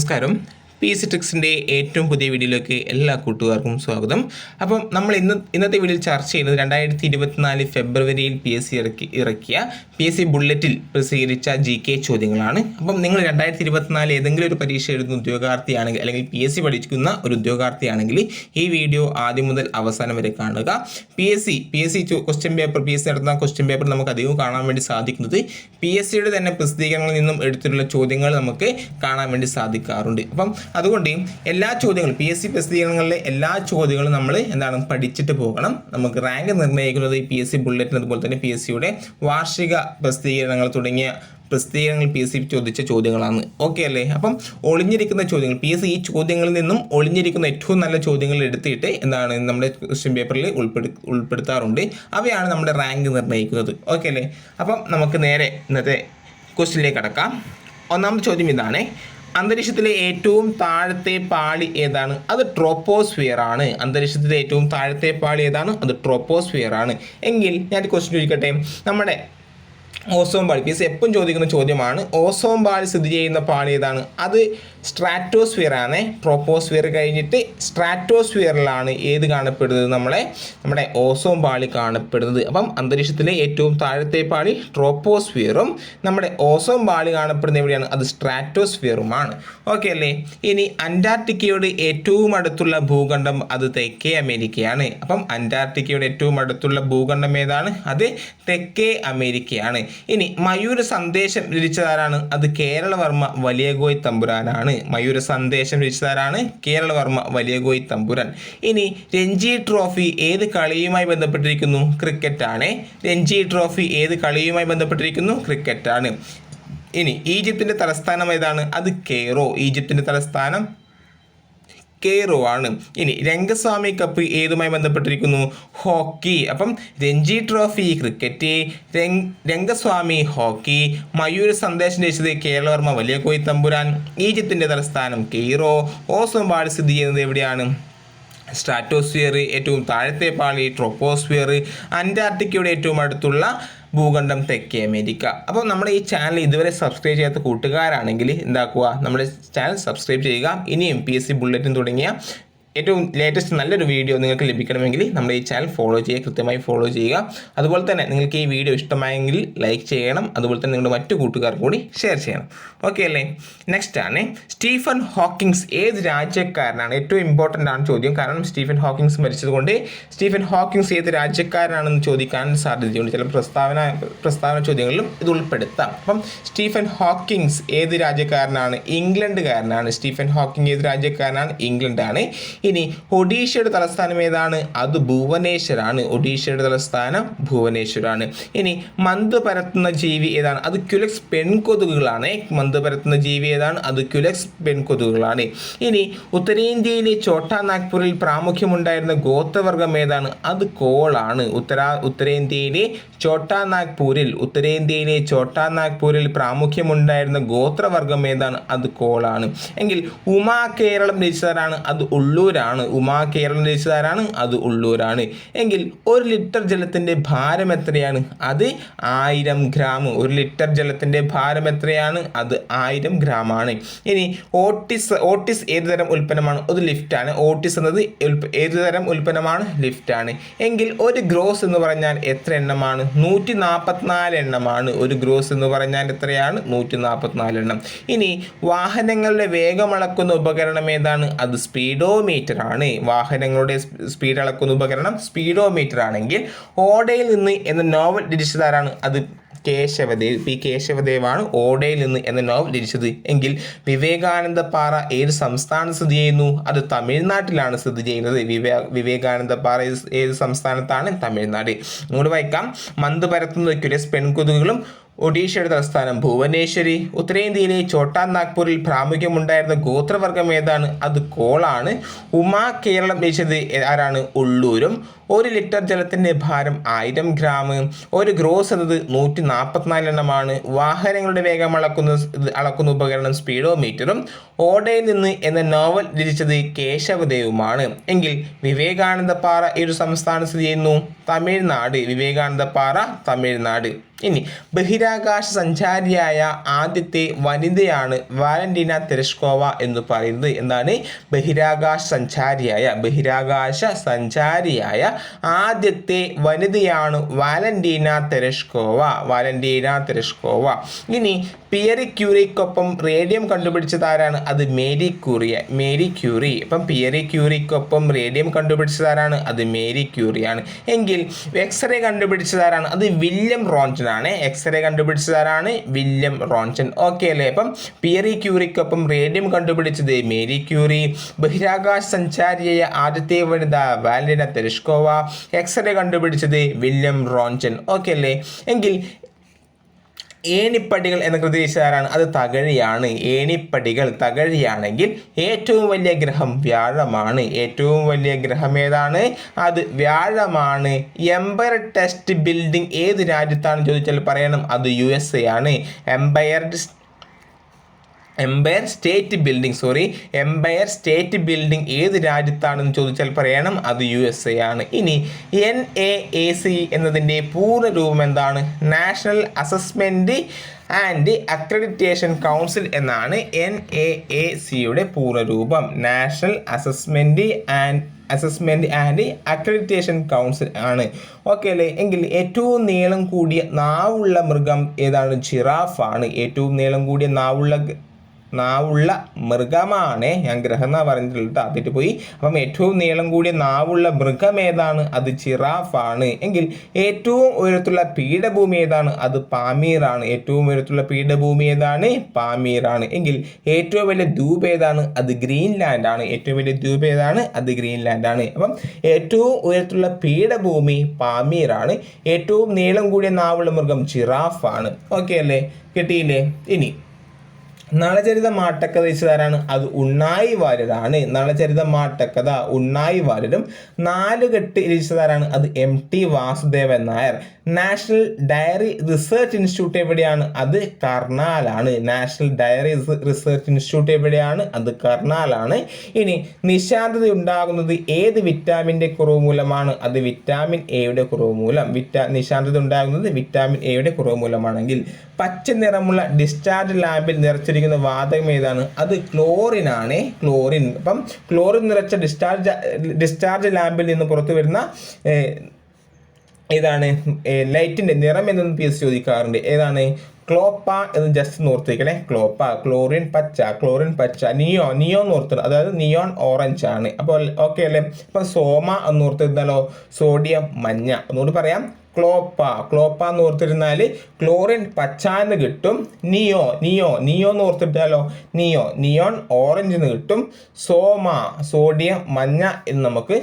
നമസ്കാരം. P C ട്രിക്സിന്റെ ഏറ്റവും പുതിയ വീഡിയോയിലേക്ക് എല്ലാ കൂട്ടുകാർക്കും സ്വാഗതം. അപ്പം നമ്മൾ ഇന്ന് ഇന്നത്തെ വീഡിയോയിൽ ചർച്ച ചെയ്യുന്നത് രണ്ടായിരത്തി ഇരുപത്തിനാല് ഫെബ്രുവരിയിൽ പി എസ് സി ഇറക്കി ഇറക്കിയ പി എസ് സി ബുള്ളറ്റിൽ പ്രസിദ്ധീകരിച്ച ജി കെ ചോദ്യങ്ങളാണ്. അപ്പം നിങ്ങൾ രണ്ടായിരത്തി ഇരുപത്തിനാല് ഏതെങ്കിലും ഒരു പരീക്ഷ എഴുതുന്ന ഉദ്യോഗാർത്ഥിയാണെങ്കിൽ അല്ലെങ്കിൽ പി എസ് സി പഠിക്കുന്ന ഒരു ഉദ്യോഗാർത്ഥിയാണെങ്കിൽ ഈ വീഡിയോ ആദ്യം മുതൽ അവസാനം വരെ കാണുക. P S C P S C question paper P S C നടത്തുന്ന ക്വസ്റ്റ്യൻ പേപ്പർ നമുക്ക് അധികം കാണാൻ വേണ്ടി സാധിക്കുന്നത് പി എസ് സിയുടെ തന്നെ പ്രസിദ്ധീകരണങ്ങളിൽ നിന്നും എടുത്തിട്ടുള്ള ചോദ്യങ്ങൾ നമുക്ക് കാണാൻ വേണ്ടി സാധിക്കാറുണ്ട്. അപ്പം അതുകൊണ്ട് എല്ലാ ചോദ്യങ്ങളും പി എസ് സി പ്രസിദ്ധീകരണങ്ങളിലെ എല്ലാ ചോദ്യങ്ങളും നമ്മൾ എന്താണ് പഠിച്ചിട്ട് പോകണം. നമുക്ക് റാങ്ക് നിർണയിക്കുന്നത് പി എസ് സി ബുള്ളറ്റിൻ അതുപോലെ തന്നെ പി എസ് സിയുടെ വാർഷിക പ്രസിദ്ധീകരണങ്ങൾ തുടങ്ങിയ പ്രസിദ്ധീകരണങ്ങൾ പി എസ് സി ചോദിച്ച ചോദ്യങ്ങളാണ്. ഓക്കെ അല്ലേ? അപ്പം ഒളിഞ്ഞിരിക്കുന്ന ചോദ്യങ്ങൾ പി എസ് സി ഈ ചോദ്യങ്ങളിൽ നിന്നും ഒളിഞ്ഞിരിക്കുന്ന ഏറ്റവും നല്ല ചോദ്യങ്ങൾ എടുത്തിട്ട് എന്താണ് നമ്മുടെ ക്വസ്റ്റ്യൻ പേപ്പറിൽ ഉൾപ്പെടു ഉൾപ്പെടുത്താറുണ്ട്. അവയാണ് നമ്മുടെ റാങ്ക് നിർണയിക്കുന്നത്. ഓക്കെ അല്ലേ? അപ്പം നമുക്ക് നേരെ ഇന്നത്തെ ക്വസ്റ്റ്യനിലേക്ക് കടക്കാം. ഒന്നാമത്തെ ചോദ്യം ഇതാണ്. അന്തരീക്ഷത്തിലെ ഏറ്റവും താഴത്തെ പാളി ഏതാണ്? അത് ട്രോപ്പോസ്ഫിയർ ആണ് അന്തരീക്ഷത്തിലെ ഏറ്റവും താഴത്തെ പാളി ഏതാണ്? അത് ട്രോപ്പോസ്ഫിയർ ആണ് എങ്കിൽ ഞാൻ ക്വസ്റ്റ്യൻ ചോദിക്കട്ടെ? നമ്മുടെ ഓസോൺ പാളി. പീസ് എപ്പം എപ്പോഴും ചോദിക്കുന്ന ചോദ്യമാണ്. ഓസോം പാളി സ്ഥിതി ചെയ്യുന്ന പാളി ഏതാണ്? അത് സ്ട്രാറ്റോസ്ഫിയർ ആണ്. ട്രോപ്പോസ്ഫിയർ കഴിഞ്ഞിട്ട് സ്ട്രാറ്റോസ്ഫിയറിലാണ് ഏത് കാണപ്പെടുന്നത് നമ്മളെ? നമ്മുടെ ഓസോം പാളി കാണപ്പെടുന്നത്. അപ്പം അന്തരീക്ഷത്തിലെ ഏറ്റവും താഴത്തെ പാളി ട്രോപ്പോസ്ഫിയറും നമ്മുടെ ഓസോം പാളി കാണപ്പെടുന്നത് എവിടെയാണ്? അത് സ്ട്രാറ്റോസ്ഫിയറുമാണ് ഓക്കെ അല്ലേ? ഇനി അന്റാർട്ടിക്കയോട് ഏറ്റവും അടുത്തുള്ള ഭൂഖണ്ഡം അത് തെക്കേ അമേരിക്കയാണ്. അപ്പം അന്റാർട്ടിക്കയുടെ ഏറ്റവും അടുത്തുള്ള ഭൂഖണ്ഡം ഏതാണ്? അത് തെക്കേ അമേരിക്കയാണ്. ഇനി മയൂര സന്ദേശം രചിച്ചതാരാണ്? അത് കേരളവർമ്മ വലിയകോയി തമ്പുരാനാണ്. മയൂര സന്ദേശം രചിച്ചതാരാണ്? കേരളവർമ്മ വലിയകോയി തമ്പുരാൻ. ഇനി രഞ്ജി ട്രോഫി ഏത് കളിയുമായി ബന്ധപ്പെട്ടിരിക്കുന്നു? ക്രിക്കറ്റാണ്. രഞ്ജി ട്രോഫി ഏത് കളിയുമായി ബന്ധപ്പെട്ടിരിക്കുന്നു? ക്രിക്കറ്റാണ്. ഇനി ഈജിപ്തിന്റെ തലസ്ഥാനം ഏതാണ്? അത് കെയ്റോ. ഈജിപ്തിന്റെ തലസ്ഥാനം കെയ്റോ ആണ്. ഇനി രംഗസ്വാമി കപ്പ് ഏതുമായി ബന്ധപ്പെട്ടിരിക്കുന്നു? ഹോക്കി. അപ്പം രഞ്ജി ട്രോഫി ക്രിക്കറ്റ് രംഗ് രംഗസ്വാമി ഹോക്കി മയൂര സന്ദേശം രചിച്ചത് കേരളവർമ്മ വലിയ കോയി തമ്പുരാൻ ഈജിപ്തിന്റെ തലസ്ഥാനം കെയ്റോ ഓസോൺ പാളി സ്ഥിതി ചെയ്യുന്നത് എവിടെയാണ്? സ്ട്രാറ്റോസ്ഫിയർ ഏറ്റവും താഴത്തെ പാളി ട്രോപ്പോസ്ഫിയർ അന്റാർട്ടിക്കയുടെ ഏറ്റവും അടുത്തുള്ള ഭൂഖണ്ഡം തെക്കേ അമേരിക്ക. അപ്പോൾ നമ്മുടെ ഈ ചാനൽ ഇതുവരെ സബ്സ്ക്രൈബ് ചെയ്യാത്ത കൂട്ടുകാരാണെങ്കിൽ എന്താക്കുക? നമ്മുടെ ചാനൽ സബ്സ്ക്രൈബ് ചെയ്യുക. ഇനി M P S C bulletin തുടങ്ങിയ ഏറ്റവും ലേറ്റസ്റ്റ് നല്ലൊരു വീഡിയോ നിങ്ങൾക്ക് ലഭിക്കണമെങ്കിൽ നമ്മുടെ ഈ ചാനൽ ഫോളോ ചെയ്യുക കൃത്യമായി ഫോളോ ചെയ്യുക. അതുപോലെ തന്നെ നിങ്ങൾക്ക് ഈ വീഡിയോ ഇഷ്ടമായെങ്കിൽ ലൈക്ക് ചെയ്യണം. അതുപോലെ തന്നെ നിങ്ങളുടെ മറ്റു കൂട്ടുകാർ കൂടി ഷെയർ ചെയ്യണം. ഓക്കെ അല്ലേ? നെക്സ്റ്റ് ആണ് സ്റ്റീഫൻ ഹോക്കിങ്സ് ഏത് രാജ്യക്കാരനാണ്? ഏറ്റവും ഇമ്പോർട്ടന്റ് ആണ് ചോദ്യം. കാരണം സ്റ്റീഫൻ ഹോക്കിങ്സ് മരിച്ചതുകൊണ്ട് സ്റ്റീഫൻ ഹോക്കിങ്സ് ഏത് രാജ്യക്കാരനാണെന്ന് ചോദിക്കാൻ സാധ്യതയുണ്ട്. ചില പ്രസ്താവന പ്രസ്താവന ചോദ്യങ്ങളിലും ഇത് ഉൾപ്പെടുത്താം. അപ്പം സ്റ്റീഫൻ ഹോക്കിങ്സ് ഏത് രാജ്യക്കാരനാണ്? ഇംഗ്ലണ്ടുകാരനാണ്. സ്റ്റീഫൻ ഹോക്കിംഗ് ഏത് രാജ്യക്കാരനാണ്? ഇംഗ്ലണ്ടാണ്. ഇനി ഒഡീഷയുടെ തലസ്ഥാനം ഏതാണ്? അത് ഭുവനേശ്വരാണ്. ഒഡീഷയുടെ തലസ്ഥാനം ഭുവനേശ്വരാണ്. ഇനി മന്ത് പരത്തുന്ന ജീവി ഏതാണ്? അത് ക്യുലക്സ് പെൺകൊതുകുകളാണ്. മന്ത് പരത്തുന്ന ജീവി ഏതാണ്? അത് ക്യുലക്സ് പെൺകൊതുകുകളാണ്. ഇനി ഉത്തരേന്ത്യയിലെ ചോട്ടാ നാഗ്പൂരിൽ പ്രാമുഖ്യമുണ്ടായിരുന്ന ഗോത്രവർഗം ഏതാണ്? അത് കോളാണ്. ഉത്തരാ ഉത്തരേന്ത്യയിലെ ചോട്ടാ നാഗ്പൂരിൽ ഉത്തരേന്ത്യയിലെ ചോട്ടാ നാഗ്പൂരിൽ പ്രാമുഖ്യമുണ്ടായിരുന്ന ഗോത്രവർഗം ഏതാണ്? അത് കോളാണ്. എങ്കിൽ ഉമാ കേരളം രചിച്ചതാണ് അത് ഉള്ളൂരാണ്. ഉമാ കേരളം രചിച്ചതാരാണ് അത് ഉള്ളൂരാണ്. എങ്കിൽ ഒരു ലിറ്റർ ജലത്തിന്റെ ഭാരം എത്രയാണ്? അത് ആയിരം ഗ്രാം. ഒരു ലിറ്റർ ജലത്തിന്റെ ഭാരം എത്രയാണ്? അത് ആയിരം ഗ്രാം ആണ് ഇനി ഓട്ടിസ് ഓട്ടിസ് ഏത് തരം ഉൽപ്പന്നമാണ്? അത് ലിഫ്റ്റാണ് ഓട്ടിസ് എന്നത് ഏത് തരം ഉൽപ്പന്നമാണ്? ലിഫ്റ്റാണ് എങ്കിൽ ഒരു ഗ്രോസ് എന്ന് പറഞ്ഞാൽ എത്ര എണ്ണമാണ്? നൂറ്റി നാൽപ്പത്തിനാല് എണ്ണമാണ്. ഒരു ഗ്രോസ് എന്ന് പറഞ്ഞാൽ എത്രയാണ്? നൂറ്റി നാൽപ്പത്തിനാല് എണ്ണം. ഇനി വാഹനങ്ങളുടെ വേഗം അളക്കുന്ന ഉപകരണം ഏതാണ്? അത് സ്പീഡോമീറ്റർ. ആണ്. വാഹനങ്ങളുടെ സ്പീഡ് അളക്കുന്ന ഉപകരണം സ്പീഡോമീറ്റർ ആണെങ്കിൽ ഓടയിൽ നിന്ന് എന്ന നോവൽ രചിച്ചതാരാണ് അത് കേശവദേവ്. പി കേശവദേവാണ് ഓടയിൽ നിന്ന് എന്ന നോവൽ രചിച്ചത്. എങ്കിൽ വിവേകാനന്ദ പാറ ഏത് സംസ്ഥാനം സ്ഥിതി ചെയ്യുന്നു? അത് തമിഴ്നാട്ടിലാണ് സ്ഥിതി ചെയ്യുന്നത്. വിവേ വിവേകാനന്ദ പാറ ഏത് സംസ്ഥാനത്താണ്? തമിഴ്നാട്. ഇങ്ങോട്ട് വായിക്കാം. മന്ത് പരത്തുന്ന പെൺകൊതുകുകളും ഒഡീഷയുടെ തലസ്ഥാനം ഭുവനേശ്വരി. ഉത്തരേന്ത്യയിലെ ചോട്ടാ നാഗ്പൂരിൽ പ്രാമുഖ്യമുണ്ടായിരുന്ന ഗോത്രവർഗം ഏതാണ്? അത് കോളാണ്. ഉമാ കേരളം രചിച്ചത് ആരാണ്? ഉള്ളൂരും. ഒരു ലിറ്റർ ജലത്തിന്റെ ഭാരം ആയിരം ഗ്രാം. ഒരു ഗ്രോസ് എന്നത് നൂറ്റി നാൽപ്പത്തിനാല് എണ്ണമാണ് വാഹനങ്ങളുടെ വേഗം അളക്കുന്ന അളക്കുന്ന ഉപകരണം സ്പീഡോ മീറ്ററും ഓടയിൽ നിന്ന് എന്ന നോവൽ രചിച്ചത് കേശവദേവുമാണ്. എങ്കിൽ വിവേകാനന്ദ പാറ ഒരു സംസ്ഥാനം സ്ഥിതി ചെയ്യുന്നു? തമിഴ്നാട്. വിവേകാനന്ദ പാറ തമിഴ്നാട്. ഇനി ബഹിരാകാശ സഞ്ചാരിയായ ആദ്യത്തെ വനിതയാണ് വാലന്റീന തെരഷ്കോവ എന്ന് പറയുന്നത്. എന്താണ്? ബഹിരാകാശ സഞ്ചാരിയായ ബഹിരാകാശ സഞ്ചാരിയായ ആദ്യത്തെ വനിതയാണ് വാലന്റീന തെരഷ്കോവ വാലന്റീന തെരഷ്കോവ. ഇനി പിയറി ക്യൂറിക്കൊപ്പം റേഡിയം കണ്ടുപിടിച്ചതാരാണ് അത് മേരി ക്യൂറിയ മേരി ക്യൂറി. അപ്പം പിയറി ക്യൂറിക്കൊപ്പം റേഡിയം കണ്ടുപിടിച്ചതാരാണ് അത് മേരി ക്യൂറിയാണ്. എങ്കിൽ എക്സ്റേ കണ്ടുപിടിച്ചതാരാണ് അത് വില്യം റോൺസൺ ആണ് എക്സ്റേ കണ്ടുപിടിച്ചതാരാണ് വില്യം റോൺസൺ ഓക്കെ അല്ലേ? അപ്പം പിയറി ക്യൂറിക്കൊപ്പം റേഡിയം കണ്ടുപിടിച്ചത് മേരി ക്യൂറി ബഹിരാകാശ സഞ്ചാരിയായ ആദ്യത്തെ വനിത വാലിന തെരഷ്കോവ എക്സ്റേ കണ്ടുപിടിച്ചത് വില്യം റോൺസൺ ഓക്കെ അല്ലേ? എങ്കിൽ ഏണിപ്പടികൾ എന്ന കൃതി രചിച്ചതാരാണ് അത് തകഴിയാണ്. ഏണിപ്പടികൾ തകഴിയാണെങ്കിൽ ഏറ്റവും വലിയ ഗ്രഹം വ്യാഴമാണ്. ഏറ്റവും വലിയ ഗ്രഹം ഏതാണ്? അത് വ്യാഴമാണ്. എംപയർ ടെസ്റ്റ് ബിൽഡിംഗ് ഏത് രാജ്യത്താണ് ചോദിച്ചാൽ പറയണം. അത് യു എസ് എ ആണ്. Empire Empire State Building sorry Empire State Building ഏത് രാജ്യത്താണെന്ന് ചോദിച്ചാൽ പറയണം അത് യു എസ് എ ആണ്. ഇനി എൻ എ എ സി എന്നതിന്റെ പൂർണ രൂപം എന്താണ്? National Assessment and Accreditation Council എന്നാണ് എൻ എ എ സിയുടെ പൂർണരൂപം National Assessment and Assessment and Accreditation Council ആണ്. ഓക്കെ അല്ലേ? എങ്കിൽ ഏറ്റവും നീളം കൂടിയ നാവുള്ള മൃഗം ഏതാണ്? ജിറാഫ് ആണ്. ഏറ്റവും നീളം കൂടിയ നാവുള്ള നാവുള്ള മൃഗമാണ് ഞാൻ ഗ്രഹം എന്നാണ് പറഞ്ഞിട്ടുള്ളത് അതിട്ട് പോയി. അപ്പം ഏറ്റവും നീളം കൂടിയ നാവുള്ള മൃഗം ഏതാണ്? അത് ചിറാഫാണ് എങ്കിൽ ഏറ്റവും ഉയരത്തുള്ള പീഠഭൂമി ഏതാണ്? അത് പാമീറാണ്. ഏറ്റവും ഉയരത്തുള്ള പീഠഭൂമി ഏതാണ്? പാമീറാണ്. എങ്കിൽ ഏറ്റവും വലിയ ദ്വീപ് ഏതാണ്? അത് ഗ്രീൻലാൻഡ് ആണ് ഏറ്റവും വലിയ ദ്വീപ് ഏതാണ്? അത് ഗ്രീൻലാൻഡ് ആണ് അപ്പം ഏറ്റവും ഉയരത്തുള്ള പീഠഭൂമി പാമീറാണ്. ഏറ്റവും നീളം കൂടിയ നാവുള്ള മൃഗം ചിറാഫാണ് ഓക്കെ അല്ലേ? കിട്ടിയില്ലേ? ഇനി നളചരിത മാട്ടക്കഥ രചിച്ചതാരാണ് അത് ഉണ്ണായി വാര്യരാണ് നളചരിത മാട്ടക്കഥ ഉണ്ണായി വാര്യരും നാലുകെട്ട് രചിച്ചതാരാണ്. അത് M T Vasudevan Nair. National Dairy Research Institute എവിടെയാണ്? അത് കർണാലാണ്. നാഷണൽ ഡയറി റിസർച്ച് ഇൻസ്റ്റിറ്റ്യൂട്ട് എവിടെയാണ്? അത് കർണാലാണ്. ഇനി നിശാന്തത ഉണ്ടാകുന്നത് ഏത് വിറ്റാമിന്റെ കുറവ് മൂലമാണ്? അത് വിറ്റാമിൻ എയുടെ കുറവ് മൂലം. വിറ്റാ നിശാന്തത ഉണ്ടാകുന്നത് വിറ്റാമിൻ എയുടെ കുറവ് മൂലമാണെങ്കിൽ. പച്ച നിറമുള്ള ഡിസ്ചാർജ് ലാമ്പിൽ നിറച്ചിരിക്കുന്ന വാതകം ഏതാണ്? അത് ക്ലോറിൻ ആണ് ക്ലോറിൻ. അപ്പം ക്ലോറിൻ നിറച്ച ഡിസ്ചാർജ് ഡിസ്ചാർജ് ലാമ്പിൽ നിന്ന് പുറത്തു വരുന്ന ഏതാണ് ലൈറ്റിന്റെ നിറം എന്നൊന്ന് പി എസ് ചോദിക്കാറുണ്ട്. ഏതാണ് ക്ലോപ്പ എന്ന് ജസ്റ്റ് ഓർത്തിരിക്കണേ. ക്ലോപ്പ ക്ലോറിൻ പച്ച ക്ലോറിൻ പച്ച നിയോ നിയോ നോർത്തണം അതായത് നിയോൺ ഓറഞ്ച് ആണ്. അപ്പോൾ ഓക്കെ അല്ലേ? അപ്പോൾ സോമ എന്ന് ഓർത്തിരുന്നാലോ? സോഡിയം മഞ്ഞ. ഒന്നുകൂടി പറയാം. ക്ലോപ്പ ക്ലോപ്പ എന്ന് ഓർത്തിരുന്നാൽ ക്ലോറിൻ പച്ച എന്ന് കിട്ടും. നിയോ നിയോ നിയോ എന്ന് ഓർത്തിട്ടാലോ? നിയോ നിയോൺ ഓറഞ്ച് എന്ന് കിട്ടും. സോമ സോഡിയം മഞ്ഞ എന്ന് നമുക്ക്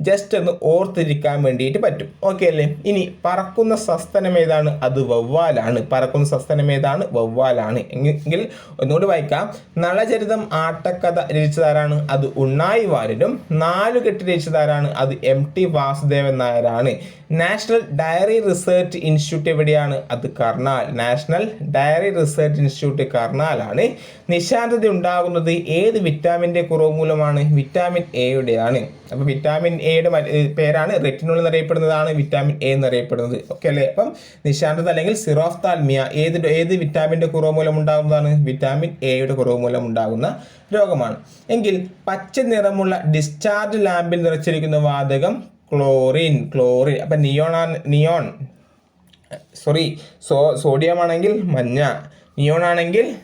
ജസ്റ്റ് ഒന്ന് ഓർത്തിരിക്കാൻ വേണ്ടിയിട്ട് പറ്റും. ഓക്കെ അല്ലേ? ഇനി പറക്കുന്ന സസ്തനം ഏതാണ്? അത് വവ്വാലാണ്. പറക്കുന്ന സസ്തനം ഏതാണ്? വവ്വാലാണ്. എങ്കിൽ ഒന്നുകൂടി വായിക്കാം. നളചരിതം ആട്ടക്കഥ രചിച്ചതാരാണ്? അത് ഉണ്ണായി വാര്യരും നാലുകെട്ട് രചിച്ചതാരാണ്? അത് എം ടി വാസുദേവൻ നായരാണ്. നാഷണൽ ഡയറി റിസർച്ച് ഇൻസ്റ്റിറ്റ്യൂട്ട് എവിടെയാണ്? അത് Karnal. National Dairy Research Institute കർണാലാണ്. നിശാന്തത ഉണ്ടാകുന്നത് ഏത് വിറ്റാമിന്റെ കുറവ് മൂലമാണ്? വിറ്റാമിൻ എയുടെയാണ് അപ്പോൾ വിറ്റാമിൻ എയുടെ പേരാണ് റെറ്റിനോൾ എന്നറിയപ്പെടുന്നതാണ് വിറ്റാമിൻ എ എന്നറിയപ്പെടുന്നത്. ഓക്കെ അല്ലേ? അപ്പം നിശാന്തത അല്ലെങ്കിൽ സിറോഫ്താൽമിയ ഏത് ഏത് വിറ്റാമിന്റെ കുറവ് മൂലം ഉണ്ടാകുന്നതാണ്? വിറ്റാമിൻ എയുടെ കുറവ് മൂലം ഉണ്ടാകുന്ന രോഗമാണ്. എങ്കിൽ പച്ച നിറമുള്ള ഡിസ്ചാർജ് ലാമ്പിൽ നിറച്ചിരിക്കുന്ന വാതകം ക്ലോറിൻ ക്ലോറിൻ. അപ്പം neon. Neon sorry so sodium ആണെങ്കിൽ മഞ്ഞ. നിയോൺ ആണെങ്കിൽ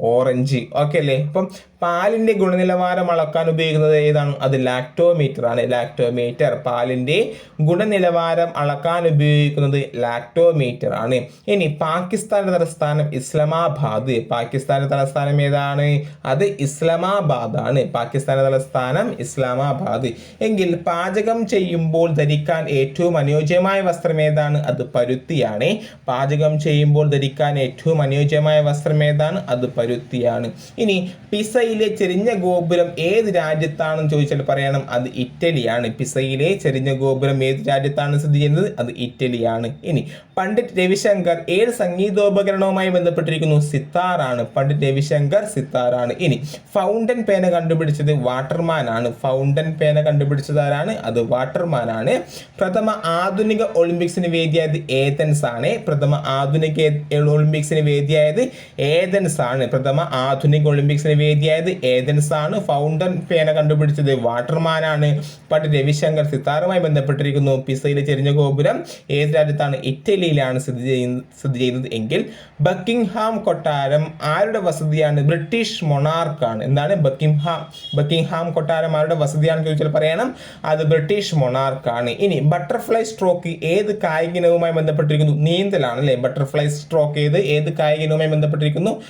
ഓറഞ്ച്. ഓക്കെ അല്ലേ? അപ്പം പാലിന്റെ ഗുണനിലവാരം അളക്കാൻ ഉപയോഗിക്കുന്നത് ഏതാണ്? അത് ലാക്ടോമീറ്റർ ആണ്. ലാക്ടോമീറ്റർ പാലിന്റെ ഗുണനിലവാരം അളക്കാൻ ഉപയോഗിക്കുന്നത് ലാക്ടോമീറ്റർ ആണ്. ഇനി പാകിസ്ഥാന്റെ തലസ്ഥാനം ഇസ്ലാമാബാദ്. പാകിസ്ഥാന്റെ തലസ്ഥാനം ഏതാണ്? അത് ഇസ്ലാമാബാദ് ആണ് പാകിസ്ഥാന്റെ തലസ്ഥാനം ഇസ്ലാമാബാദ്. എങ്കിൽ പാചകം ചെയ്യുമ്പോൾ ധരിക്കാൻ ഏറ്റവും അനുയോജ്യമായ വസ്ത്രം ഏതാണ്? അത് പരുത്തിയാണ്. പാചകം ചെയ്യുമ്പോൾ ധരിക്കാൻ ഏറ്റവും അനുയോജ്യമായ വസ്ത്രം ഏതാണ്? അത് പരുത്തി. പരുത്തിയാണ് ഇനി പിസയിലെ ചെരിഞ്ഞ ഗോപുരം ഏത് രാജ്യത്താണെന്ന് ചോദിച്ചാൽ പറയണം. അത് ഇറ്റലിയാണ്. പിസയിലെ ചെരിഞ്ഞ ഗോപുരം ഏത് രാജ്യത്താണ് സ്ഥിതി ചെയ്യുന്നത്? അത് ഇറ്റലിയാണ്. ഇനി പണ്ഡിറ്റ് രവിശങ്കർ ഏത് സംഗീതോപകരണവുമായി ബന്ധപ്പെട്ടിരിക്കുന്നു? സിത്താറാണ്. പണ്ഡിറ്റ് രവിശങ്കർ സിത്താറാണ്. ഇനി ഫൗണ്ടൻ പേന കണ്ടുപിടിച്ചത് വാട്ടർമാൻ ആണ് ഫൗണ്ടൻ പേന കണ്ടുപിടിച്ചത് ആരാണ്? അത് വാട്ടർമാൻ ആണ് പ്രഥമ ആധുനിക ഒളിമ്പിക്സിന് വേദിയായത് ഏതൻസ് ആണ് പ്രഥമ ആധുനിക ഒളിമ്പിക്സിന് വേദിയായത് ഏതൻസ് ആണ് പ്രഥമ ആധുനിക ഒളിമ്പിക്സിന് വേദിയായത് ഏതൻസ് ആണ് ഫൗണ്ടൻ പേന കണ്ടുപിടിച്ചത് വാട്ടർമാൻ ആണ് പണ്ഡിറ്റ് രവിശങ്കർ സിത്താറുമായി ബന്ധപ്പെട്ടിരിക്കുന്നു. പിസയിലെ ചെരിഞ്ഞ ഗോപുരം ഏത് രാജ്യത്താണ്? ഇറ്റലിയിലാണ് സ്ഥിതി ചെയ്യുന്നത് സ്ഥിതി ചെയ്യുന്നത് എങ്കിൽ ബക്കിംഗ്ഹാം കൊട്ടാരം ആരുടെ വസതിയാണ്? ബ്രിട്ടീഷ് മൊണാർക്കാണ്. എന്താണ് ബക്കിംഗ്ഹാം? ബക്കിംഗ്ഹാം കൊട്ടാരം ആരുടെ വസതിയാണ് ചോദിച്ചാൽ പറയണം. അത് ബ്രിട്ടീഷ് മൊണാർക്കാണ്. ഇനി ബട്ടർഫ്ലൈ സ്ട്രോക്ക് ഏത് കായിക ഇനവുമായി ബന്ധപ്പെട്ടിരിക്കുന്നു? നീന്തലാണ് അല്ലേ? ബട്ടർഫ്ലൈ സ്ട്രോക്ക് ഏത്? ഏത് കായിക ഇനവുമായി ബന്ധപ്പെട്ടിരിക്കുന്നു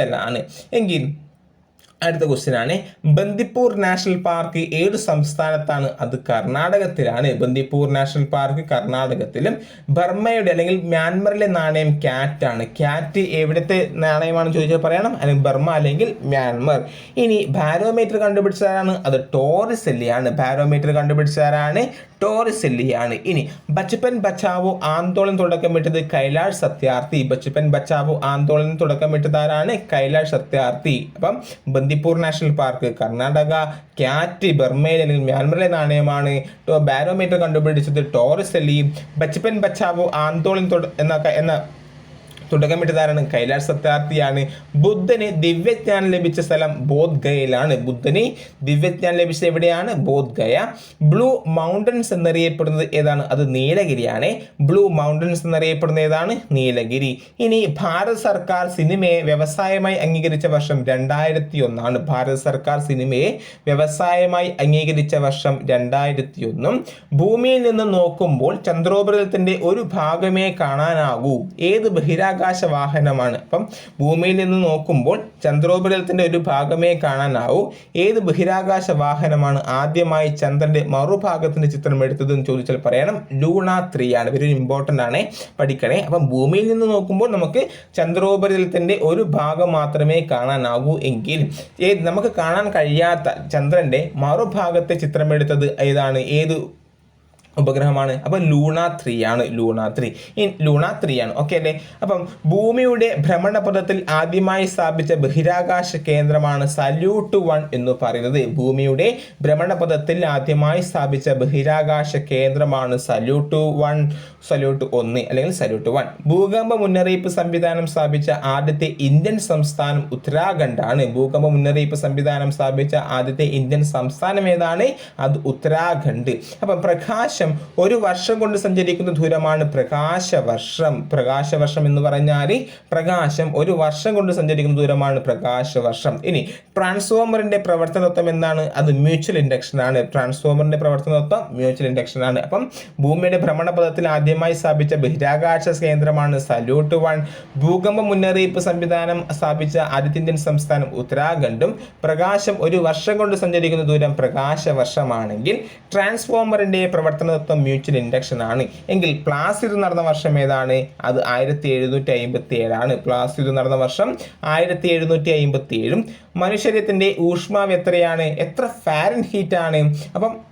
നീന്തലാണ് എങ്കിൽ അടുത്ത ക്വസ്റ്റ്യൻ ആണ്. ബന്ദിപ്പൂർ നാഷണൽ പാർക്ക് ഏത് സംസ്ഥാനത്താണ്? അത് കർണാടകത്തിലാണ്. ബന്ദിപ്പൂർ നാഷണൽ പാർക്ക് കർണാടകത്തിലും. ബർമ്മയുടെ അല്ലെങ്കിൽ മ്യാൻമറിലെ നാണയം ക്യാറ്റ് ആണ്. ക്യാറ്റ് എവിടുത്തെ നാണയമാണ് ചോദിച്ചാൽ പറയണം. അല്ലെങ്കിൽ ബർമ്മ അല്ലെങ്കിൽ മ്യാൻമർ. ഇനി ബാരോമീറ്റർ കണ്ടുപിടിച്ചതാരാണ് അത് ടോറിസെല്ലിയാണ് ബാരോമീറ്റർ കണ്ടുപിടിച്ചതാരാണ് ടോറിസെല്ലിയാണ് ഇനി ബച്ചപ്പൻ ബച്ചാവോ ആന്തോളൻ തുടക്കമിട്ടത് കൈലാഷ് സത്യാർത്ഥി. ബച്ചപ്പൻ ബച്ചാവോ ആന്തോളൻ തുടക്കമിട്ടതാരാണ് കൈലാഷ് സത്യാർത്ഥി. അപ്പം Bandipur National Park Karnataka kyat ബർമയിൽ അല്ലെങ്കിൽ മ്യാൻമറിലെ നാണയമാണ്. ബാരോമീറ്റർ കണ്ടുപിടിച്ചത് ടോറിസ് അലി ബച്ചപ്പൻ ബച്ചാവോ ആന്തോളൻ എന്ന എന്ന തുടക്കമിട്ടതാരാണ്? കൈലാഷ് സത്യാർത്ഥിയാണ്. ബുദ്ധന് ദിവ്യജ്ഞാനം ലഭിച്ച സ്ഥലം ബോധ് ഗയയിലാണ് ബുദ്ധന് ദിവ്യജ്ഞാനം ലഭിച്ചത് എവിടെയാണ്? ബോധ് ഗയ ബ്ലൂ മൗണ്ടൻസ് എന്നറിയപ്പെടുന്നത് ഏതാണ്? അത് നീലഗിരിയാണ്. ബ്ലൂ മൗണ്ടൻസ് എന്നറിയപ്പെടുന്നത് ഏതാണ്? നീലഗിരി. ഇനി ഭാരത സർക്കാർ സിനിമയെ വ്യവസായമായി അംഗീകരിച്ച വർഷം രണ്ടായിരത്തി ഒന്നാണ് ഭാരത സർക്കാർ സിനിമയെ വ്യവസായമായി അംഗീകരിച്ച വർഷം രണ്ടായിരത്തി ഒന്നും ഭൂമിയിൽ നിന്ന് നോക്കുമ്പോൾ ചന്ദ്രോപരിതലത്തിന്റെ ഒരു ഭാഗമേ കാണാനാകൂ. ഏത് ബഹിരാകാശ ബഹിരാകാശ വാഹനമാണ് അപ്പം ഭൂമിയിൽ നിന്ന് നോക്കുമ്പോൾ ചന്ദ്രോപരിതലത്തിന്റെ ഒരു ഭാഗമേ കാണാനാവൂ. ഏത് ബഹിരാകാശ വാഹനമാണ് ആദ്യമായി ചന്ദ്രന്റെ മറുഭാഗത്തിന്റെ ചിത്രം എടുത്തതെന്ന് ചോദിച്ചാൽ പറയണം ലൂണ ത്രീ ആണ്. ഇതൊരു ഇമ്പോർട്ടന്റ് ആണ് പഠിക്കണേ. അപ്പം ഭൂമിയിൽ നിന്ന് നോക്കുമ്പോൾ നമുക്ക് ചന്ദ്രോപരിതലത്തിന്റെ ഒരു ഭാഗം മാത്രമേ കാണാനാകൂ എങ്കിൽ നമുക്ക് കാണാൻ കഴിയാത്ത ചന്ദ്രന്റെ മറുഭാഗത്തെ ചിത്രമെടുത്തത് ഏതാണ്? ഏത് ഉപഗ്രഹമാണ്. അപ്പം ലൂണ ത്രീ ആണ് ലൂണ ത്രീ ഈ ലൂണ ത്രീ ആണ് ഓക്കെ അല്ലേ? അപ്പം ഭൂമിയുടെ ഭ്രമണപഥത്തിൽ ആദ്യമായി സ്ഥാപിച്ച ബഹിരാകാശ കേന്ദ്രമാണ് സല്യൂട്ട് വൺ എന്ന് പറയുന്നത്. ഭൂമിയുടെ ഭ്രമണപഥത്തിൽ ആദ്യമായി സ്ഥാപിച്ച ബഹിരാകാശ കേന്ദ്രമാണ് സല്യൂട്ട് വൺ സല്യൂട്ട് ഒന്ന് അല്ലെങ്കിൽ സല്യൂട്ട് വൺ ഭൂകമ്പ മുന്നറിയിപ്പ് സംവിധാനം സ്ഥാപിച്ച ആദ്യത്തെ ഇന്ത്യൻ സംസ്ഥാനം ഉത്തരാഖണ്ഡ് ആണ് ഭൂകമ്പ മുന്നറിയിപ്പ് സംവിധാനം സ്ഥാപിച്ച ആദ്യത്തെ ഇന്ത്യൻ സംസ്ഥാനം ഏതാണ്? അത് ഉത്തരാഖണ്ഡ്. അപ്പം പ്രകാശം ഒരു വർഷം കൊണ്ട് സഞ്ചരിക്കുന്ന ദൂരമാണ് പ്രകാശവർഷം. പ്രകാശവർഷം എന്ന് പറഞ്ഞാൽ പ്രകാശം ഒരു വർഷം കൊണ്ട് സഞ്ചരിക്കുന്ന ദൂരമാണ് പ്രകാശവർഷം. ഇനി ട്രാൻസ്ഫോമറിന്റെ പ്രവർത്തനത്വം എന്താണ്? അത് മ്യൂച്വൽ ഇൻഡക്ഷൻ ആണ്. ട്രാൻസ്ഫോമറിന്റെ പ്രവർത്തനത്വം മ്യൂച്വൽ ഇൻഡക്ഷൻ ആണ്. അപ്പം ഭൂമിയുടെ ഭ്രമണപഥത്തിൽ ആദ്യമായി സ്ഥാപിച്ച ബഹിരാകാശ കേന്ദ്രമാണ് സല്യൂട്ട് വൺ. ഭൂകമ്പ മുന്നറിയിപ്പ് സംവിധാനം സ്ഥാപിച്ച ആദ്യത്തെ ഇന്ത്യൻ സംസ്ഥാനം ഉത്തരാഖണ്ഡും പ്രകാശം ഒരു വർഷം കൊണ്ട് സഞ്ചരിക്കുന്ന ദൂരം പ്രകാശവർഷമാണെങ്കിൽ ട്രാൻസ്ഫോമറിന്റെ പ്രവർത്തന തത്വം മ്യൂച്വൽ ഇൻഡക്ഷൻ ആണ്. എങ്കിൽ പ്ലാസ് നടന്ന വർഷം ഏതാണ്? അത് ആയിരത്തി എഴുന്നൂറ്റി അമ്പത്തി ഏഴാണ് പ്ലാസ് നടന്ന വർഷം ആയിരത്തി എഴുന്നൂറ്റി അമ്പത്തി ഏഴും മനുഷ്യരത്തിന്റെ ഊഷ്മാവ് എത്രയാണ്? എത്ര ഫാരൻ ഹീറ്റ് ആണ് അപ്പം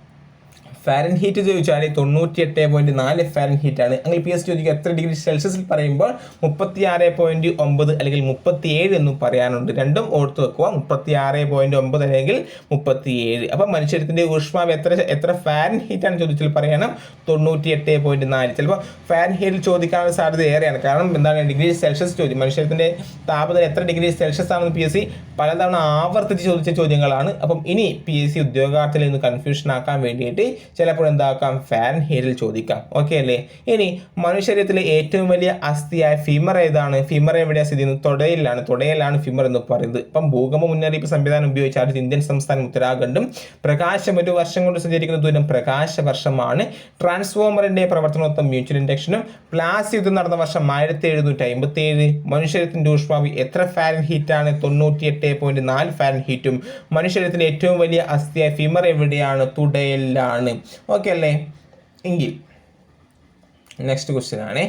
ഫാരൻ ഹീറ്റ് ചോദിച്ചാൽ തൊണ്ണൂറ്റി എട്ട് പോയിന്റ് നാല് ഫാരൻ ഹീറ്റ് ആണ്. അങ്ങനെ പി എസ് ചോദിക്കുക എത്ര ഡിഗ്രി സെൽഷ്യസിൽ പറയുമ്പോൾ മുപ്പത്തി ആറ് പോയിന്റ് ഒമ്പത് അല്ലെങ്കിൽ മുപ്പത്തി ഏഴ് എന്നും പറയാനുണ്ട്. രണ്ടും ഓർത്ത് വെക്കുക. മുപ്പത്തി ആറ് പോയിന്റ് ഒമ്പത് അല്ലെങ്കിൽ മുപ്പത്തി ഏഴ് അപ്പം മനുഷ്യത്തിന്റെ ഊഷ്മാവ് എത്ര എത്ര ഫാരൻ ഹീറ്റ് ആണ് ചോദിച്ചാൽ പറയണം? തൊണ്ണൂറ്റി എട്ട് പോയിന്റ് നാല്. ചിലപ്പോൾ ഫാരൻ ഹീറ്റ് ചോദിക്കാനുള്ള സാധ്യത ഏറെയാണ്. കാരണം എന്താണ് ഡിഗ്രി സെൽഷ്യസ് ചോദ്യം? മനുഷ്യത്തിന്റെ താപനില എത്ര ഡിഗ്രി സെൽഷ്യസ് ആണെന്ന് പി എസ് സി പലതവണ ആവർത്തിച്ച് ചോദിച്ച ചോദ്യങ്ങളാണ്. അപ്പം ഇനി പി എസ് സി ഉദ്യോഗാർത്ഥികളിൽ നിന്ന് കൺഫ്യൂഷൻ ആക്കാൻ വേണ്ടിയിട്ട് ചിലപ്പോൾ എന്താക്കാം ഫാൻ ഹീറ്റിൽ ചോദിക്കാം. ഓക്കെ അല്ലേ? ഇനി മനുഷ്യരത്തിലെ ഏറ്റവും വലിയ അസ്ഥിയായ ഫിമർ ഏതാണ്? ഫിമർ എവിടെയാണ് സ്ഥിതി ചെയ്യുന്നത്? തുടയിലാണ് തുടയിലാണ് ഫിമർ എന്ന് പറയുന്നത്. ഇപ്പം ഭൂകമ്പ മുന്നറിയിപ്പ് സംവിധാനം ഉപയോഗിച്ച് ആദ്യത്തെ ഇന്ത്യൻ സംസ്ഥാനം ഉത്തരാഖണ്ഡും പ്രകാശം ഒരു വർഷം കൊണ്ട് സഞ്ചരിക്കുന്ന ദൂരം പ്രകാശ വർഷമാണ് ട്രാൻസ്ഫോമറിന്റെ പ്രവർത്തനത്വം മ്യൂച്വൽ ഇൻഡക്ഷനും പ്ലാസ് യുദ്ധം നടന്ന വർഷം ആയിരത്തി എഴുന്നൂറ്റി അമ്പത്തി ഏഴ് മനുഷ്യരത്തിന്റെ ഊഷ്മാവി എത്ര ഫാരൻ ഹീറ്റാണ് തൊണ്ണൂറ്റി എട്ട് പോയിന്റ് നാല് ഫാരൻ ഹീറ്റും മനുഷ്യരത്തിന്റെ ഏറ്റവും വലിയ അസ്ഥിയായ ഫിമർ എവിടെയാണ്? തുടയിലാണ് ഓക്കെ അല്ലേ? എങ്കിൽ നെക്സ്റ്റ് ക്വസ്റ്റ്യൻ ആണ്.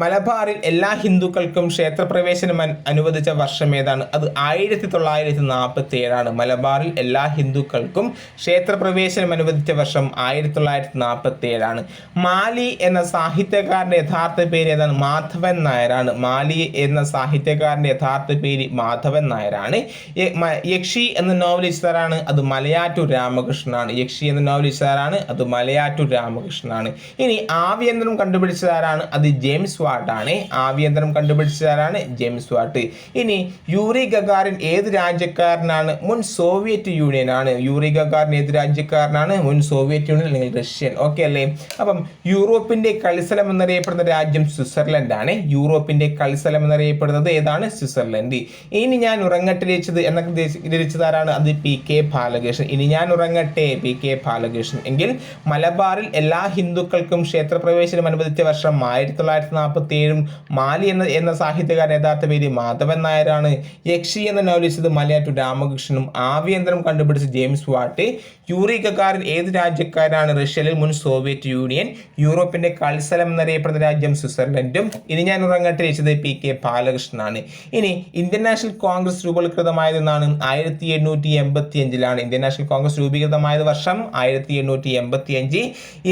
മലബാറിൽ എല്ലാ ഹിന്ദുക്കൾക്കും ക്ഷേത്രപ്രവേശനം അനുവദിച്ച വർഷം ഏതാണ്? അത് ആയിരത്തി തൊള്ളായിരത്തി നാൽപ്പത്തി ഏഴാണ് മലബാറിൽ എല്ലാ ഹിന്ദുക്കൾക്കും ക്ഷേത്രപ്രവേശനം അനുവദിച്ച വർഷം ആയിരത്തി തൊള്ളായിരത്തി നാൽപ്പത്തി ഏഴാണ് മാലി എന്ന സാഹിത്യകാരന്റെ യഥാർത്ഥ പേര് ഏതാണ്? മാധവൻ നായരാണ്. മാലി എന്ന സാഹിത്യകാരന്റെ യഥാർത്ഥ പേര് മാധവൻ നായരാണ്. യക്ഷി എന്ന നോവലിസ്റ്റാരാണ് അത് മലയാറ്റൂർ രാമകൃഷ്ണനാണ്. യക്ഷി എന്ന നോവലിസ്റ്റാരാണ് അത് മലയാറ്റൂർ രാമകൃഷ്ണനാണ്. ഇനി ആവ്യന്തരം കണ്ടുപിടിച്ചതാരാണ്? അത് ജെയിംസ് വാട്ട് ആഭ്യന്തരം ആവിയന്ത്രം കണ്ടുപിടിച്ചതാരാണ്? ജെയിംസ് വാട്ട് ഇനി യൂറി ഗഗാറിൻ ഏത് രാജ്യക്കാരനാണ്? മുൻ സോവിയറ്റ് യൂണിയൻ ആണ് യൂറി ഗഗാറിൻ ഏത് രാജ്യക്കാരനാണ്? മുൻ സോവിയറ്റ് യൂണിയൻ അല്ലെങ്കിൽ റഷ്യൻ. ഓക്കെ അല്ലേ? അപ്പം യൂറോപ്പിന്റെ കളിസ്ഥലം എന്നറിയപ്പെടുന്ന രാജ്യം സ്വിറ്റ്സർലൻഡ് ആണ് യൂറോപ്പിന്റെ കളിസ്ഥലം എന്നറിയപ്പെടുന്നത് ഏതാണ്? സ്വിറ്റ്സർലൻഡ്. ഇനി ഞാൻ ഉറങ്ങട്ടെ രചിച്ചത് എന്നൊക്കെ രചിച്ചതാരാണ് അത് പി കെ ബാലകൃഷ്ണൻ. ഇനി ഞാൻ ഉറങ്ങട്ടെ പി കെ ബാലകൃഷ്ണൻ. എങ്കിൽ മലബാറിൽ എല്ലാ ഹിന്ദുക്കൾക്കും ക്ഷേത്രപ്രവേശനം അനുവദിച്ച വർഷം ആയിരത്തി തൊള്ളായിരത്തി നാൽപ്പത്തി ഏഴും മാലി എന്ന എന്ന സാഹിത്യകാരൻ യഥാർത്ഥ പേര് മാധവൻ നായരാണ്. യക്ഷി എന്ന നോവലിസ്റ്റ് മലയാറ്റു രാമകൃഷ്ണനും ആവ്യന്തരം കണ്ടുപിടിച്ച ജെയിംസ് വാട്ട്. യൂറി ഗഗാറിൻ ഏത് രാജ്യക്കാരാണ് റഷ്യയിൽ മുൻ സോവിയറ്റ് യൂണിയൻ യൂറോപ്പിന്റെ കളിസ്ഥലം എന്നറിയപ്പെടുന്ന രാജ്യം സ്വിറ്റ്സർലൻഡും. ഇനി ഞാൻ ഉറങ്ങട്ടെ രചിച്ചത് പി കെ ബാലകൃഷ്ണനാണ്. ഇനി ഇന്ത്യൻ നാഷണൽ കോൺഗ്രസ് രൂപീകൃതമായതെന്നാണ് ആയിരത്തി എണ്ണൂറ്റി എൺപത്തി അഞ്ചിലാണ് ഇന്ത്യൻ നാഷണൽ കോൺഗ്രസ് രൂപീകൃതമായത് വർഷം ആയിരത്തി എണ്ണൂറ്റി എൺപത്തി അഞ്ച്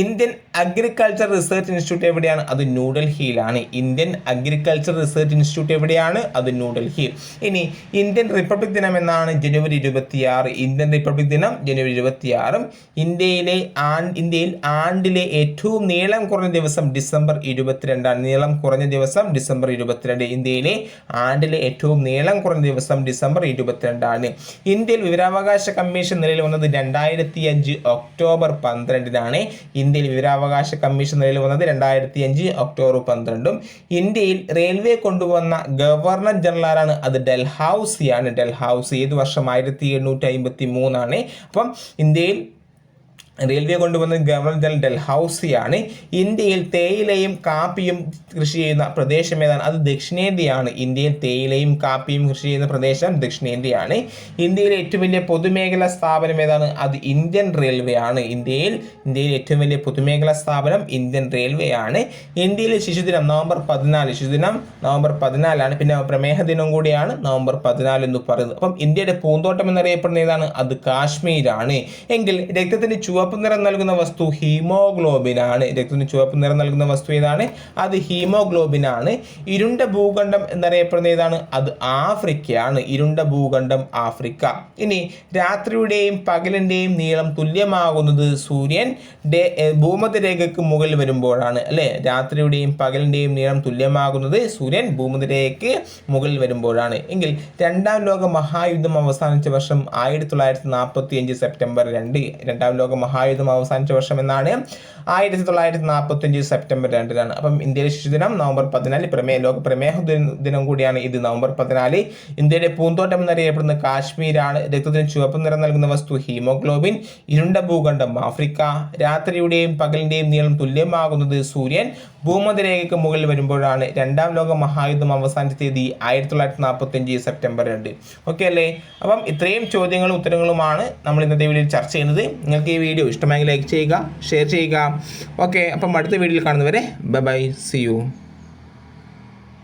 ഇന്ത്യൻ അഗ്രികൾച്ചർ റിസർച്ച് ഇൻസ്റ്റിറ്റ്യൂട്ട് എവിടെയാണ്? അത് ന്യൂഡൽഹിയിലാണ്. ഇന്ത്യൻ അഗ്രികൾച്ചർ റിസർച്ച് ഇൻസ്റ്റിറ്റ്യൂട്ട് എവിടെയാണ്? അത് ന്യൂഡൽഹി ഇനി ഇന്ത്യൻ റിപ്പബ്ലിക് ദിനം എന്നാണ് ജനുവരി ഇരുപത്തിയാറ്. ഇന്ത്യൻ റിപ്പബ്ലിക് ദിനം ജനുവരി ഇരുപത്തിയാറും. ഇന്ത്യയിലെ ആൺ ഇന്ത്യയിൽ ആണ്ടിലെ ഏറ്റവും നീളം കുറഞ്ഞ ദിവസം ഡിസംബർ ഇരുപത്തിരണ്ടാണ്. നീളം കുറഞ്ഞ ദിവസം ഡിസംബർ ഇരുപത്തിരണ്ട്. ഇന്ത്യയിലെ ആണ്ടിലെ ഏറ്റവും നീളം കുറഞ്ഞ ദിവസം ഡിസംബർ ഇരുപത്തിരണ്ടാണ്. ഇന്ത്യയിൽ വിവരാവകാശ കമ്മീഷൻ നിലയിൽ വന്നത് രണ്ടായിരത്തി അഞ്ച് ഒക്ടോബർ പന്ത്രണ്ടിനാണ്. ഇന്ത്യയിൽ വിവരാവകാശ കമ്മീഷൻ നിലയിൽ വന്നത് രണ്ടായിരത്തി അഞ്ച് ഒക്ടോബർ പന്ത്രണ്ടും ഇന്ത്യയിൽ റെയിൽവേ കൊണ്ടുവന്ന ഗവർണർ ജനറൽ ആരാണ് അത് ഡൽഹൌസിയാണ്. ഡൽഹൌസി ഏത് വർഷം? ആയിരത്തി എണ്ണൂറ്റി അമ്പത്തി മൂന്നാണ് അപ്പം ഇന്ത്യയിൽ റെയിൽവേ കൊണ്ടുവന്ന ഗവർണർ ജനറൽ ഡൽഹൌസിയാണ്. ഇന്ത്യയിൽ തേയിലയും കാപ്പിയും കൃഷി ചെയ്യുന്ന പ്രദേശം ഏതാണ്? അത് ദക്ഷിണേന്ത്യയാണ്. ഇന്ത്യയിൽ തേയിലയും കാപ്പിയും കൃഷി ചെയ്യുന്ന പ്രദേശം ദക്ഷിണേന്ത്യയാണ്. ഇന്ത്യയിലെ ഏറ്റവും വലിയ പൊതുമേഖലാ സ്ഥാപനം ഏതാണ്? അത് ഇന്ത്യൻ റെയിൽവേ ആണ് ഇന്ത്യയിൽ ഇന്ത്യയിലെ ഏറ്റവും വലിയ പൊതുമേഖലാ സ്ഥാപനം ഇന്ത്യൻ റെയിൽവേ ആണ് ഇന്ത്യയിലെ ശിശുദിനം നവംബർ പതിനാല് ശിശുദിനം നവംബർ പതിനാലാണ്. പിന്നെ പ്രമേഹ ദിനം കൂടിയാണ് നവംബർ പതിനാല് എന്ന് പറയുന്നത്. അപ്പം ഇന്ത്യയുടെ പൂന്തോട്ടം എന്നറിയപ്പെടുന്ന ഏതാണ്? അത് കാശ്മീരാണ്. എങ്കിൽ രക്തത്തിന്റെ ചുവപ്പ് നിറം നൽകുന്ന വസ്തു ഹീമോഗ്ലോബിൻ ആണ് രക്തത്തിന് ചുവപ്പ് നിറം നൽകുന്ന വസ്തു ഏതാണ്? അത് ഹീമോഗ്ലോബിൻ ആണ് ഇരുണ്ട ഭൂഖണ്ഡം എന്നറിയപ്പെടുന്ന ഏതാണ്? അത് ആഫ്രിക്കയാണ്. ഇരുണ്ട ഭൂഖണ്ഡം ആഫ്രിക്ക. ഇനി രാത്രിയുടെയും പകലിന്റെയും നീളം തുല്യമാകുന്നത് സൂര്യൻ ഡേ ഭൂമധ്യരേഖയ്ക്ക് മുകളിൽ വരുമ്പോഴാണ് അല്ലേ? രാത്രിയുടെയും പകലിന്റെയും നീളം തുല്യമാകുന്നത് സൂര്യൻ ഭൂമധ്യരേഖയ്ക്ക് മുകളിൽ വരുമ്പോഴാണ്. എങ്കിൽ രണ്ടാം ലോക മഹായുദ്ധം അവസാനിച്ച വർഷം ആയിരത്തി തൊള്ളായിരത്തി നാൽപ്പത്തി അഞ്ച് സെപ്റ്റംബർ രണ്ട് രണ്ടാം ലോക മഹായുദ്ധം അവസാനിച്ച വർഷം എന്നാണ് ആയിരത്തി തൊള്ളായിരത്തി നാൽപ്പത്തി അഞ്ച് സെപ്റ്റംബർ രണ്ടിനാണ്. അപ്പം ഇന്ത്യയിലെ ശിശുദിനം നവംബർ പതിനാല് പ്രമേയ ലോക പ്രമേഹ ദിനം കൂടിയാണ് ഇത് നവംബർ പതിനാല്. ഇന്ത്യയുടെ പൂന്തോട്ടം എന്നറിയപ്പെടുന്ന കാശ്മീരാണ് രക്തത്തിന് ചുവപ്പ് നിറം നൽകുന്ന വസ്തു ഹീമോഗ്ലോബിൻ ഇരുണ്ട ഭൂഖണ്ഡം ആഫ്രിക്ക. രാത്രിയുടെയും പകലിന്റെയും നീളം തുല്യമാകുന്നത് സൂര്യൻ. ഭൂമധ്യരേഖയ്ക്ക് മുകളിൽ വരുമ്പോഴാണ് രണ്ടാം ലോക മഹായുദ്ധം അവസാനിച്ച തീയതി ആയിരത്തി തൊള്ളായിരത്തി നാൽപ്പത്തി അഞ്ച് സെപ്റ്റംബർ രണ്ട്. ഓക്കെ അല്ലേ? അപ്പം ഇത്രയും ചോദ്യങ്ങളും ഉത്തരങ്ങളുമാണ് നമ്മൾ ഇന്നത്തെ വീഡിയോയിൽ ചർച്ച ചെയ്യുന്നത്. നിങ്ങൾക്ക് ഈ വീഡിയോ ഇഷ്ടമായെങ്കിൽ ലൈക്ക് ചെയ്യുക ഷെയർ ചെയ്യുക. ഓക്കെ അപ്പം അടുത്ത വീഡിയോയിൽ കാണുന്നവരെ ബൈ ബൈ സി യു